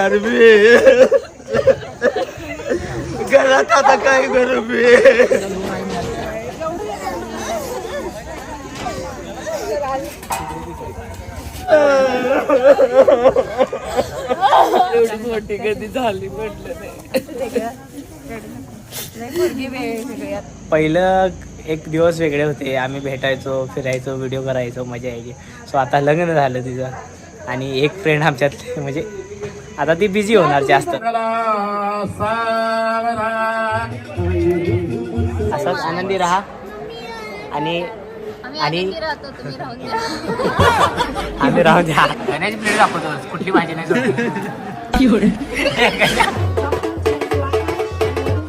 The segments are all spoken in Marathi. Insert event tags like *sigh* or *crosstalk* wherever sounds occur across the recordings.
करणार मी घरात आता काय करू मी एवढी मोठी कधी झाली म्हटलं नाही. पहिलं एक दिवस वेगळे होते. आम्ही भेटायचो फिरायचो व्हिडिओ करायचो मजा यायची. सो आता लग्न झालं तिचं. आणि एक फ्रेंड आमच्यात म्हणजे आता ती बिझी होणार जास्त. असंच आनंदी राहा. आणि आणि *laughs* आम्ही राहू द्या. गण्याची प्लेट दाखवतो कुठली भाजी नाही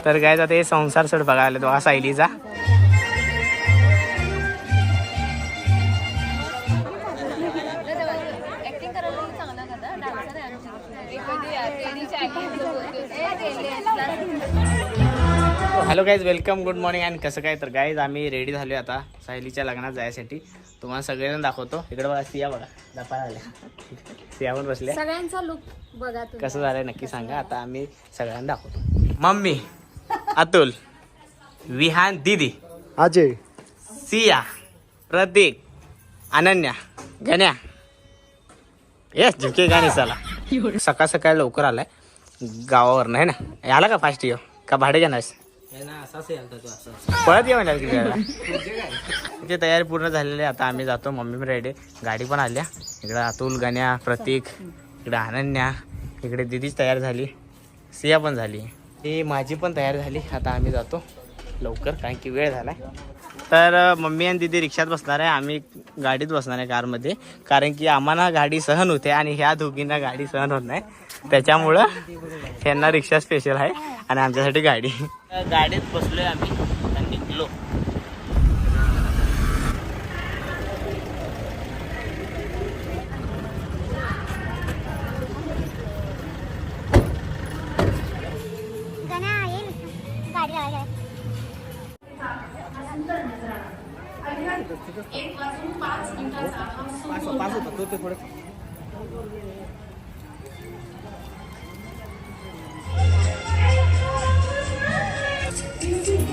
तर काय आता हे संसार सड बघायला तो हा सायलीचा. Hello guys welcome good morning आणि कसं काय? तर गाईज आम्ही रेडी झालो आता सायलीच्या लग्नात जायसाठी. तुम्हाला सगळेजण दाखवतो. इकडे बघा सिया बघा दपा झाल्या सिया पण बसल्या. सगळ्यांचा लुक बघा तुम्ही. कसं झालंय नक्की सांगा. आता आम्ही सगळ्यांना दाखवतो. मम्मी अतुल विहान दिदी अजय सिया प्रतीक अनन्या गण्या. येस झुके गाणी चला सकाळ सकाळ लवकर आलाय. गावावर नाही ना? आला का फास्ट येऊ? का भाडे घेणार पळत ये म्हणा तिची तयारी पूर्ण झालेली आहे. आता आम्ही जातो मम्मी पण रेडी गाडी पण आल्या. इकडं अतुल गण्या प्रतीक इकडं अनन्या इकडे दिदीच तयार झाली. सिया पण झाली. ही माझी पण तयार झाली. आता आम्ही जातो. लवकर कारण की वेळ झालाय. तर मम्मी आणि दिदी रिक्षात बसणार आहे. आम्ही गाडीत बसणार आहे कारमध्ये. कारण की आम्हाला गाडी सहन होते आणि ह्या दोघींना गाडी सहन होत नाही. त्याच्यामुळं ह्यांना रिक्षा स्पेशल आहे आणि आमच्यासाठी गाडी. गाडीत बसलोय आम्ही. आणि निघलो.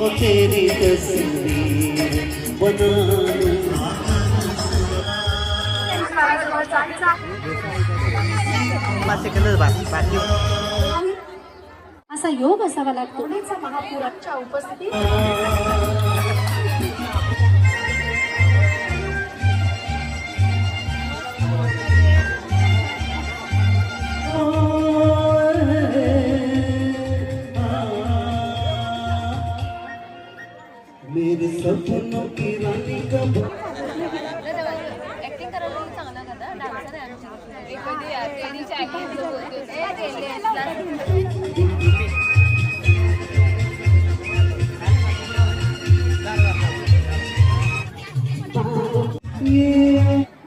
तेरी तस्वीर बनाना पाच सेकंदच बाकी बाकी. असा योग असावा लागतो. महापुराच्या उपस्थितीत? सपनों की रानी का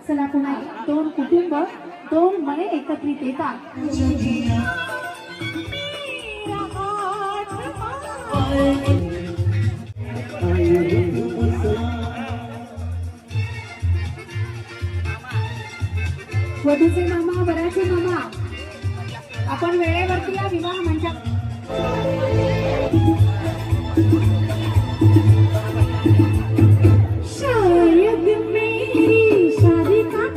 चला पुन्हा दोन कुटुंब दोन मने एकत्रित येतात. वधूचे मामा वराचे मामा. आपण वेळेवरती या विवाह मंचा शायद मेरी शादी का?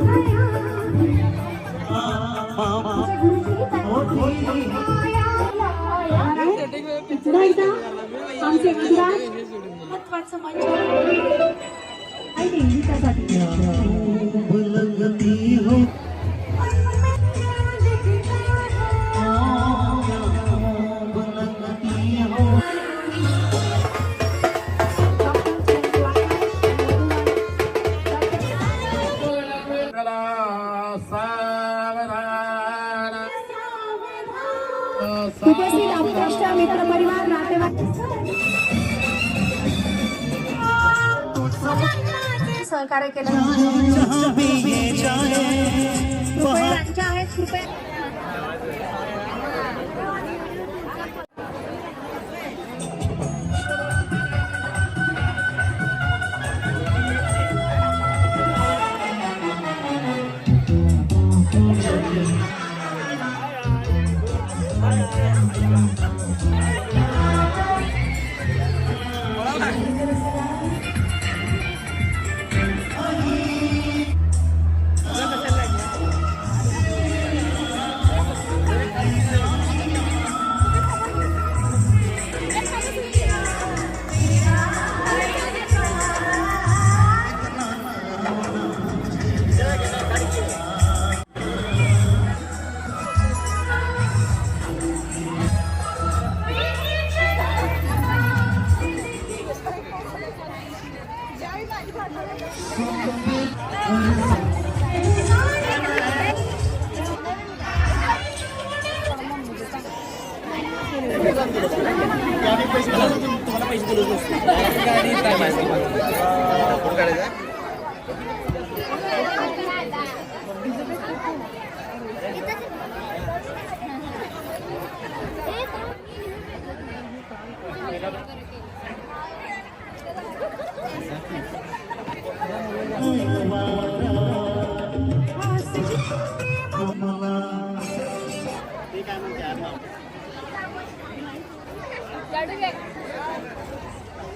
पुन्हा एकदा आमचे गुजरात महत्वाचं मंच सहकार्य केलं. लांच्या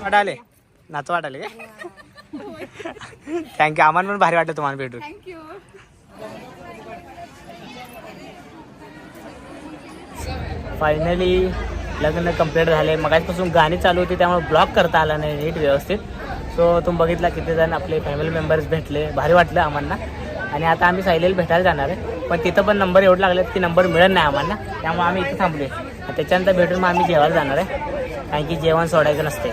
वाटाले नाच वाटाले काय? थँक्यू आम्हाला पण भारी वाटलं तुम्हाला भेटून. फायनली लग्न कंप्लीट झाले. मगाचपासून गाणी चालू होती त्यामुळे ब्लॉक करता आला नाही नीट व्यवस्थित. सो तुम्ही बघितला किती जण आपले फॅमिली मेंबर्स भेटले. भारी वाटलं आम्हाला आणि आता आम्ही सायलेला भेटायला जाणार आहे. पण तिथं पण नंबर एवढं लागलेत की नंबर मिळत नाही आम्हाला त्यामुळे आम्ही इथे थांबलोय. आणि त्याच्यानंतर भेटून मग आम्ही जेवायला जाणार आहे. कारण की जेवण सोडायचं नसते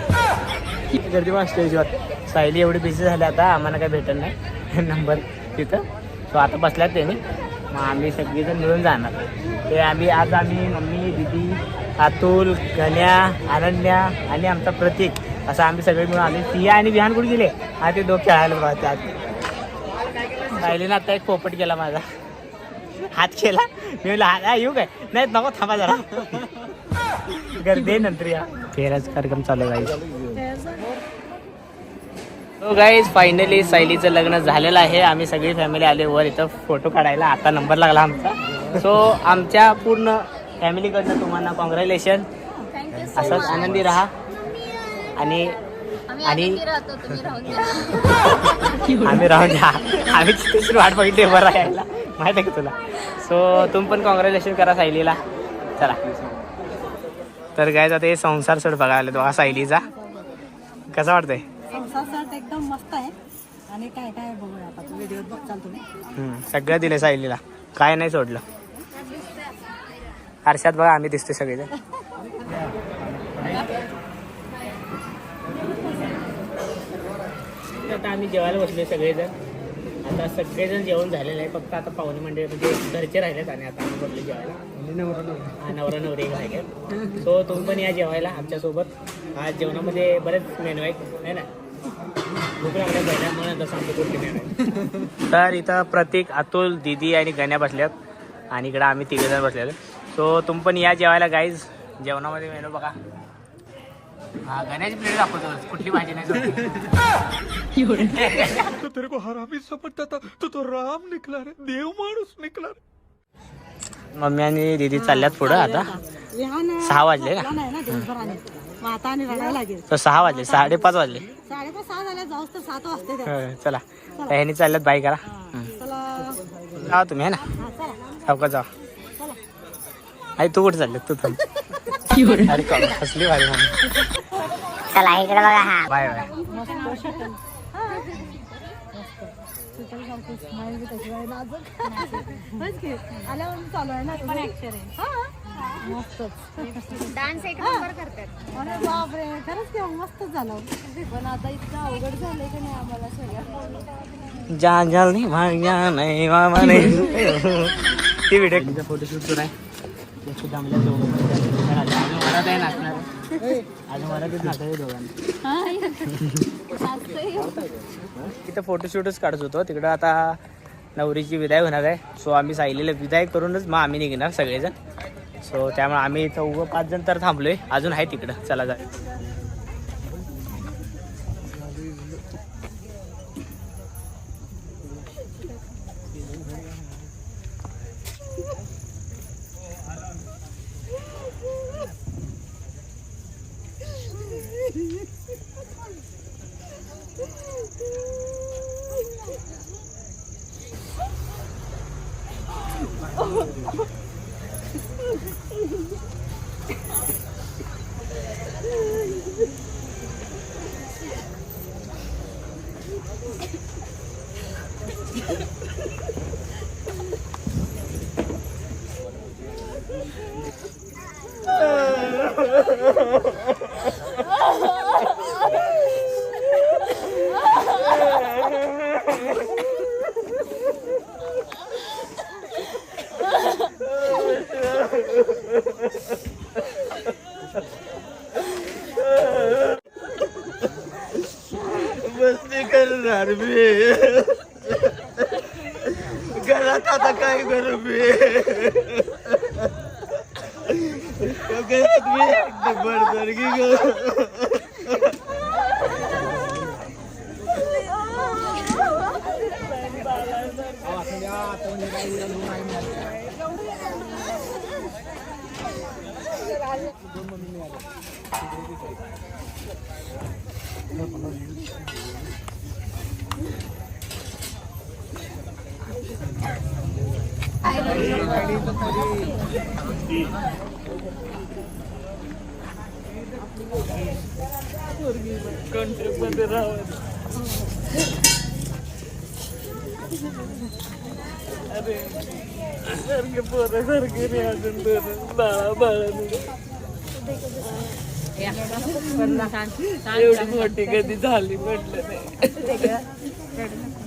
गर्दी पण स्टेजवर सायली एवढी बिझी झाली आता आम्हाला काही भेटत नाही. नंबर तिथं. सो आता बसल्यात त्यांनी. मग आम्ही सगळीजण मिळून जाणार. ते आम्ही आज आम्ही मम्मी दिदी अतुल गण्या अनन्या आणि आमचा प्रतीक असं आम्ही सगळे मिळून आले. सिया आणि विहान कुठे गेले? हा ते दोघं खेळायला बघा आज सायलीनं आता एक पोपट केला माझा. हात केला. मी हा, येऊ काय? नाही नको थांबा जरा. गर्दी नंतर या. फेराचा कार्यक्रम चालू आहे तो गाईज फायनली सायलीचं लग्न झालेलं आहे. आम्ही सगळी फॅमिली आले वर इथं फोटो काढायला. आता नंबर लागला आमचा. सो आमच्या पूर्ण फॅमिलीकडनं तुम्हाला कॉंग्रॅच्युलेशन असंच आनंदी राहा. आणि आणि *laughs* आम्ही राहून द्या. आम्ही वाट बघितली बरं यायला. माहिती आहे का तुला? सो तुम्ही पण कॉंग्रॅच्युलेशन करा सायलीला. चला. तर काय आता हे संसार सोड बघायला आले तो सायलीचा. कसा वाटतंय? संसार सेट एकदम मस्त आहे. आणि काय काय बघूया आता. व्हिडिओ बघचाल तुम्ही. हम्म, सगळं दिलं सायलीला. काय नाही सोडलं. आरशात बघा आम्ही दिसतोय सगळेजण. आता आम्ही जेवायला बसलोय सगळेजण. आता सगळेजण जेवण झालेलं आहे. फक्त आता पाहुणे मंडळी म्हणजे घरचे राहिलेत आणि आता आम्ही बसलो जेवायला. हा नवरा नवरी आहे सो तुम्ही पण या जेवायला आमच्यासोबत. आज जेवणामध्ये बरेच मेनू आहेत है ना? तर इथं प्रतीक अतुल दिदी आणि गण्या बसल्यात. आणि इकडं आम्ही तिघजण बसलेलो. सो तुम्ही पण या जेवायला गाईज जेवणामध्ये मेनू बघा. हा गण्याची प्लेट दाखवतो कुठली भाजी नाही *laughs* सोडली. तो तेरे को हरामी समझता था तो तो राम निकला रे देव माणूस निकला रे. मम्मी आणि दिदी चालल्यात पुढं आता. सहा वाजले तर सहा वाजले साडेपाच वाजले. हं, चला. ह्यानी चालल्यात बाय करा. जा तुम्ही है ना? हा सावका जा आई तू कुठे चालले तू *laughs* अरे का हसली भारी चला इकडे बघा हा बाय बाय हा डान्स एक नंबर करतात अरे बापरे खरंच की झालं पण आता इतकं अवघड झालंय की नाही आम्हाला सगळ्या जा जल्दी भाग जा नाही मामा नाही ती व्हिडिओ फोटोशूट सुरू आहे सुद्धा नाचणार *laughs* तिथं फोटोशूटच काढत होतो. तिकडं आता नवरीची विदाय होणार आहे. सो आम्ही सायलीला विदाय करूनच मग आम्ही निघणार सगळेजण. सो त्यामुळे आम्ही इथं उभं पाच जण तर थांबलोय. अजून आहे तिकडं. चला जा मस्ती करणार कहीं गरम Thank you. मी घरात मी एकटं पडतर की ग एवढी मोठी कधी झाली म्हटलं नाही. *laughs* *laughs*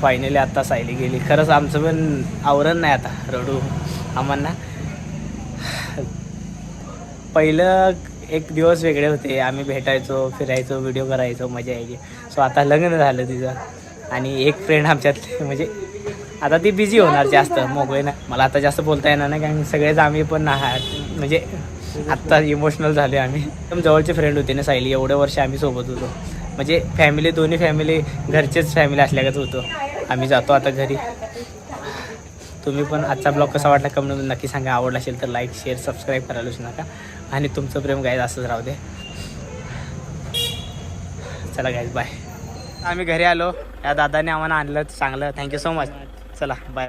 फायनली आता सायली गेली. खरंच आमचं पण आवरण नाही आता रडू. आम्हाला पहिलं एक दिवस वेगळे होते. आम्ही भेटायचो फिरायचो व्हिडिओ करायचो मजा यायची. सो आता लग्न झालं तिचं. आणि एक फ्रेंड आमच्यात म्हणजे आता ती बिझी होणार जास्त मोकळे ना. मला आता जास्त बोलता येणार नाही कारण सगळेच आम्ही पण आहात. म्हणजे आत्ता इमोशनल झाले आम्ही. एकदम जवळचे फ्रेंड होते ना सायली एवढे वर्ष आम्ही सोबत होतो. म्हणजे फॅमिली दोन्ही फॅमिली घरचेच फॅमिली असल्यागत होतो. आम्ही जातो आता घरी. तुम्ही पण आजचा ब्लॉग कसा वाटला कमेंट नक्की सांगा. आवडला असेल तर लाईक शेअर सबस्क्राईब करायलाच नका. आणि तुमचं प्रेम गायज असंच राहू दे. चला गायज बाय आम्ही घरी आलो. या दादाने आम्हाला आणलं चांगलं. थँक्यू सो मच चला बाय